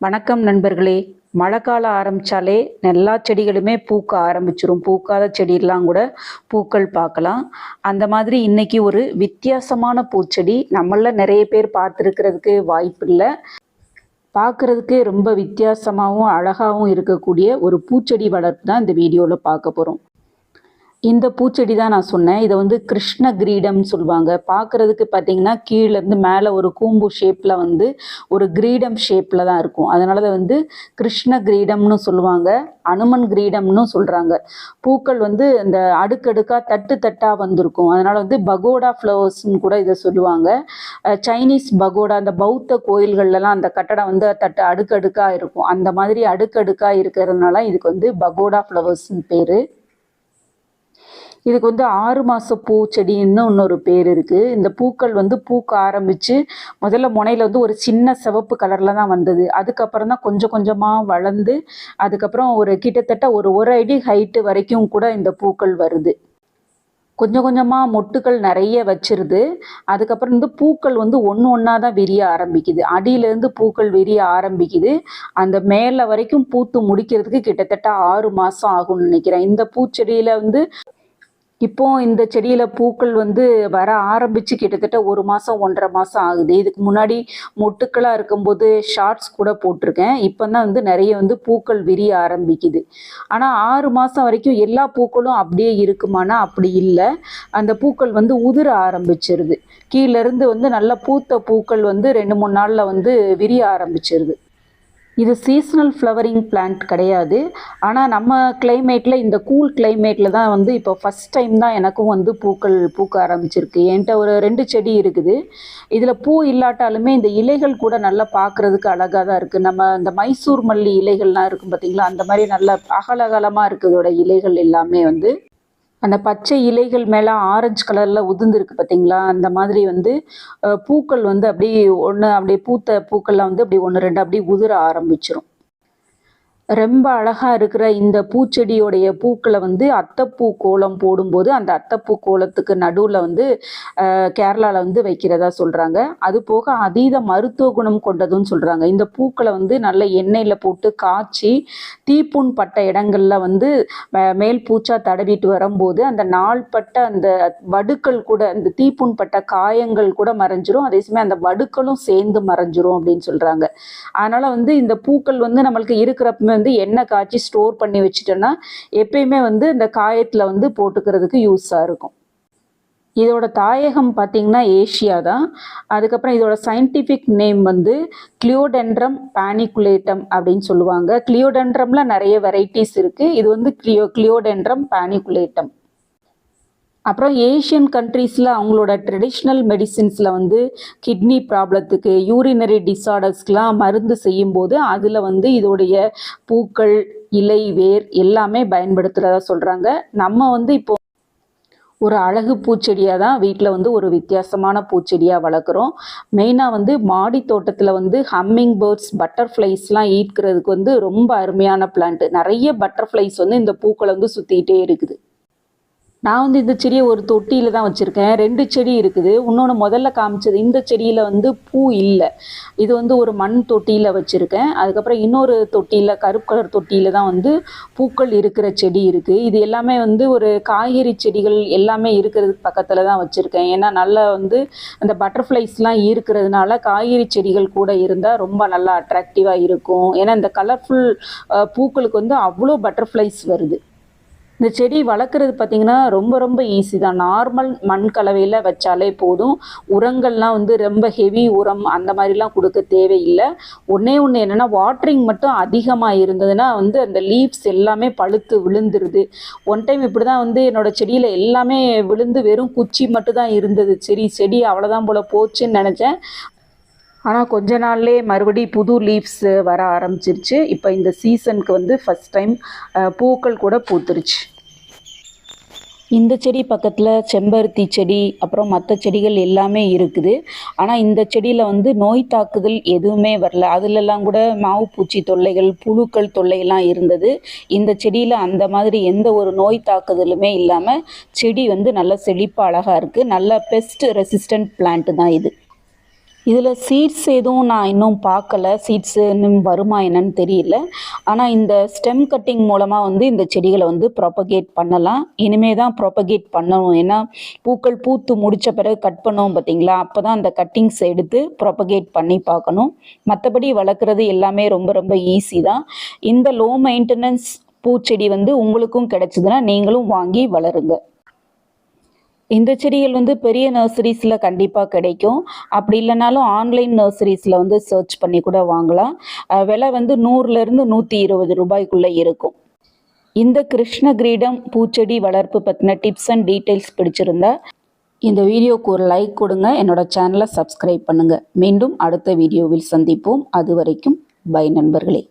வணக்கம் நண்பர்களே. மழை காலம் ஆரம்பித்தாலே எல்லா செடிகளுமே பூக்க ஆரம்பிச்சிரும். பூக்காத செடியெல்லாம் கூட பூக்கள் பார்க்கலாம். அந்த மாதிரி இன்னைக்கு ஒரு வித்தியாசமான பூச்செடி நம்மள நிறைய பேர் பார்த்துருக்கிறதுக்கு வாய்ப்பு இல்லை பார்க்குறதுக்கு ரொம்ப வித்தியாசமாகவும் அழகாகவும் இருக்கக்கூடிய ஒரு பூச்செடி வளர்ப்பு தான் இந்த வீடியோவில் பார்க்க போகிறோம் இந்த பூச்செடி தான் நான் சொன்னேன். இதை வந்து கிருஷ்ண கிரீடம் சொல்லுவாங்க. பார்க்குறதுக்கு பார்த்தீங்கன்னா கீழேருந்து மேலே ஒரு கூம்பு ஷேப்பில் வந்து ஒரு கிரீடம் ஷேப்பில் தான் இருக்கும். அதனால அதை வந்து கிருஷ்ண கிரீடம்னு சொல்லுவாங்க. அனுமன் கிரீடம்னு சொல்கிறாங்க பூக்கள் வந்து இந்த அடுக்கடுக்காக தட்டு தட்டாக வந்திருக்கும். அதனால் வந்து பகோடா ஃப்ளவர்ஸ்னு கூட இதை சொல்லுவாங்க. சைனீஸ் பகோடா அந்த பௌத்த கோயில்கள்லாம் அந்த கட்டடம் வந்து தட்டு அடுக்கடுக்காக இருக்கும். அந்த மாதிரி அடுக்கடுக்காக இருக்கிறதுனால இதுக்கு வந்து பகோடா ஃப்ளவர்ஸ்னு பேர். இதுக்கு வந்து ஆறு மாத பூச்செடின்னு இன்னொரு பேர் இருக்குது இந்த பூக்கள் வந்து பூக்க ஆரம்பித்து முதல்ல முனையில் வந்து ஒரு சின்ன சிவப்பு கலரில் தான் வந்தது. அதுக்கப்புறம் தான் கொஞ்சம் கொஞ்சமாக வளர்ந்து அதுக்கப்புறம் ஒரு கிட்டத்தட்ட ஒரு ஒரு அடி ஹைட்டு வரைக்கும் கூட இந்த பூக்கள் வருது. கொஞ்சம் கொஞ்சமாக மொட்டுக்கள் நிறைய வச்சிருது. அதுக்கப்புறம் வந்து பூக்கள் வந்து ஒன்று ஒன்றா தான் விரிய ஆரம்பிக்குது. அடியிலேருந்து பூக்கள் விரிய ஆரம்பிக்குது. அந்த மேலே வரைக்கும் பூத்து முடிக்கிறதுக்கு கிட்டத்தட்ட ஆறு மாதம் ஆகும்னு நினைக்கிறேன். இந்த பூச்செடியில் வந்து இப்போ இந்த செடியில் பூக்கள் வந்து வர ஆரம்பித்து கிட்டத்தட்ட ஒரு மாதம் ஒன்றரை மாதம் ஆகுது. இதுக்கு முன்னாடி மொட்டுக்களாக இருக்கும்போது ஷார்ட்ஸ் கூட போட்டிருக்கேன். இப்போ தான் வந்து நிறைய வந்து பூக்கள் விரிய ஆரம்பிக்குது. ஆனால் ஆறு மாதம் வரைக்கும் எல்லா பூக்களும் அப்படியே இருக்குமானா அப்படி இல்லை. அந்த பூக்கள் வந்து உதிர ஆரம்பிச்சிருது. கீழேருந்து வந்து நல்லா பூத்த பூக்கள் வந்து ரெண்டு மூணு நாளில் வந்து விரிய ஆரம்பிச்சிருது. இது சீசனல் ஃப்ளவரிங் பிளான்ட் கிடையாது. ஆனால் நம்ம கிளைமேட்டில் இந்த கூல் கிளைமேட்டில் தான் வந்து இப்போ ஃபஸ்ட் டைம் தான் எனக்கும் வந்து பூக்கள் பூக்க ஆரம்பிச்சிருக்கு. என்கிட்ட ஒரு ரெண்டு செடி இருக்குது. இதில் பூ இல்லாட்டாலுமே இந்த இலைகள் கூட நல்லா பார்க்குறதுக்கு அழகாக தான் இருக்குது நம்ம இந்த மைசூர் மல்லி இலைகள்லாம் இருக்கும் பார்த்தீங்களா அந்த மாதிரி நல்ல அகலகலமாக இருக்குது இதோட இலைகள் எல்லாமே வந்து அந்த பச்சை இலைகள் மேலே ஆரஞ்சு கலரில் உதிர்ந்துருக்கு பார்த்தீங்களா அந்த மாதிரி வந்து பூக்கள் வந்து அப்படியே ஒன்று அப்படியே பூத்த பூக்கள்லாம் வந்து அப்படியே ஒன்று ரெண்டு அப்படியே உதிர ஆரம்பிச்சிரும். ரொம்ப அழகாக இருக்கிற இந்த பூச்செடியோடைய பூக்களை வந்து அத்தப்பூ கோலம் போடும்போது அந்த அத்தப்பூ கோலத்துக்கு நடுவில் வந்து கேரளாவில் வந்து வைக்கிறதா சொல்கிறாங்க அது போக அதீத மருத்துவ குணம் கொண்டதுன்னு சொல்கிறாங்க இந்த பூக்களை வந்து நல்ல எண்ணெயில் போட்டு காய்ச்சி தீப்புண் பட்ட இடங்களில் வந்து மேல் பூச்சா தடவிட்டு வரும்போது அந்த நாள்பட்ட அந்த வடுக்கள் கூட அந்த தீப்புண் பட்ட காயங்கள் கூட மறைஞ்சிரும். அதே சமயம் அந்த வடுக்களும் சேர்ந்து மறைஞ்சிரும் அப்படின்னு சொல்கிறாங்க அதனால் வந்து இந்த பூக்கள் வந்து நம்மளுக்கு இருக்கிறப்பமே வந்து எண்ணெய் காய்ச்சி ஸ்டோர் பண்ணி வச்சுட்டோன்னா எப்பயுமே வந்து இந்த காயத்தில் வந்து போட்டுக்கிறதுக்கு யூஸாக இருக்கும். இதோட தாயகம் பார்த்தீங்கன்னா ஏஷியா தான். அதுக்கப்புறம் இதோட சயின்டிஃபிக் நேம் வந்து கிளியோடென்ட்ரம் பேனிகுலேட்டம் அப்படின்னு சொல்லுவாங்க. கிளியோடென்ட்ரம்ல நிறைய வெரைட்டிஸ் இருக்குது இது வந்து கிளியோ கிளியோடென்ட்ரம் பேனிகுலேட்டம் அப்புறம் ஏஷியன் கண்ட்ரீஸில் அவங்களோட ட்ரெடிஷ்னல் மெடிசின்ஸில் வந்து கிட்னி ப்ராப்ளத்துக்கு யூரினரி டிஸார்டர்ஸ்க்கெலாம் மருந்து செய்யும்போது அதில் வந்து இதோடைய பூக்கள் இலை வேர் எல்லாமே பயன்படுத்துகிறதா சொல்கிறாங்க நம்ம வந்து இப்போ ஒரு அழகு பூச்செடியாக தான் வீட்டில் வந்து ஒரு வித்தியாசமான பூச்செடியாக வளர்க்குறோம். மெயினாக வந்து மாடி தோட்டத்தில் வந்து ஹம்மிங் பேர்ட்ஸ் பட்டர்ஃப்ளைஸ்லாம் ஈர்க்கிறதுக்கு வந்து ரொம்ப அருமையான பிளான்ட் நிறைய பட்டர்ஃப்ளைஸ் வந்து இந்த பூக்களை வந்து சுற்றிக்கிட்டே இருக்குது. நான் வந்து இந்த செடியை ஒரு தொட்டியில் தான் வச்சுருக்கேன். ரெண்டு செடி இருக்குது. இன்னொன்று முதல்ல காமிச்சது இந்த செடியில் வந்து பூ இல்லை. இது வந்து ஒரு மண் தொட்டியில் வச்சுருக்கேன். அதுக்கப்புறம் இன்னொரு தொட்டியில் கருப்பு கலர் தொட்டியில் தான் வந்து பூக்கள் இருக்கிற செடி இருக்குது இது எல்லாமே வந்து ஒரு காய்கறி செடிகள் எல்லாமே இருக்கிறதுக்கு பக்கத்தில் தான் வச்சுருக்கேன். ஏன்னா நல்லா வந்து அந்த பட்டர்ஃப்ளைஸ்லாம் இருக்கிறதுனால காய்கறி செடிகள் கூட இருந்தால் ரொம்ப நல்லா அட்ராக்டிவாக இருக்கும். ஏன்னா இந்த கலர்ஃபுல் பூக்களுக்கு வந்து அவ்வளோ பட்டர்ஃப்ளைஸ் வருது. இந்த செடி வளர்க்குறது பார்த்திங்கன்னா ரொம்ப ரொம்ப ஈஸி தான். நார்மல் மண் கலவையில் வச்சாலே போதும். உரங்கள்லாம் வந்து ரொம்ப ஹெவி உரம் அந்த மாதிரிலாம் கொடுக்க தேவையில்லை. ஒன்றே ஒன்று என்னென்னா வாட்டரிங் மட்டும் அதிகமாக இருந்ததுன்னா வந்து அந்த லீவ்ஸ் எல்லாமே பழுத்து விழுந்துருது. ஒன் டைம் இப்படி தான் வந்து என்னோட செடியில் எல்லாமே விழுந்து வெறும் குச்சி மட்டும் தான் இருந்தது. சரி செடி அவ்வளோதான் போல் போச்சுன்னு நினச்சேன். ஆனால் கொஞ்ச நாள்லேயே மறுபடி புது லீவ்ஸ் வர ஆரம்பிச்சிருச்சு. இப்போ இந்த சீசனுக்கு வந்து ஃபஸ்ட் டைம் பூக்கள் கூட பூத்துருச்சு. இந்த செடி பக்கத்தில் செம்பருத்தி செடி அப்புறம் மற்ற செடிகள் எல்லாமே இருக்குது. ஆனால் இந்த செடியில் வந்து நோய் தாக்குதல் எதுவுமே வரல. அதுலெல்லாம் கூட மாவு பூச்சி தொல்லைகள் புழுக்கள் தொல்லையெல்லாம் இருந்தது. இந்த செடியில் அந்த மாதிரி எந்த ஒரு நோய் தாக்குதலுமே இல்லாமல் செடி வந்து நல்ல செழிப்பாக அழகாக இருக்குது நல்ல பெஸ்ட் ரெசிஸ்டன்ட் பிளான்ட் தான் இது. இதில் சீட்ஸ் எதுவும் நான் இன்னும் பார்க்கல. சீட்ஸ் இன்னும் வருமா என்னன்னு தெரியல. ஆனால் இந்த ஸ்டெம் கட்டிங் மூலமாக வந்து இந்த செடிகளை வந்து ப்ராப்பகேட் பண்ணலாம். இனிமே தான் ப்ராப்பகேட் பண்ணணும். ஏன்னா பூக்கள் பூத்து முடித்த பிறகு கட் பண்ணுவோம் பார்த்தீங்களா அப்போ தான் அந்த கட்டிங்ஸ் எடுத்து ப்ராப்பகேட் பண்ணி பார்க்கணும். மற்றபடி வளர்க்குறது எல்லாமே ரொம்ப ரொம்ப ஈஸி தான். இந்த லோ மெயின்டெனன்ஸ் பூச்செடி வந்து உங்களுக்கும் கிடைச்சதுன்னா நீங்களும் வாங்கி வளருங்க. இந்த செடிகள் வந்து பெரிய நர்சரிஸில் கண்டிப்பாக கிடைக்கும். அப்படி இல்லைனாலும் ஆன்லைன் நர்சரிஸில் வந்து சர்ச் பண்ணி கூட வாங்கலாம். விலை வந்து நூறுலேருந்து நூற்றி இருபது ரூபாய்க்குள்ளே இருக்கும். இந்த கிருஷ்ண கிரீடம் பூச்செடி வளர்ப்பு பற்றின டிப்ஸ் அண்ட் டீட்டெயில்ஸ் பிடிச்சிருந்தா இந்த வீடியோக்கு ஒரு லைக் கொடுங்க. என்னோட சேனலை சப்ஸ்கிரைப் பண்ணுங்கள் மீண்டும் அடுத்த வீடியோவில் சந்திப்போம். அது வரைக்கும் பை நண்பர்களே.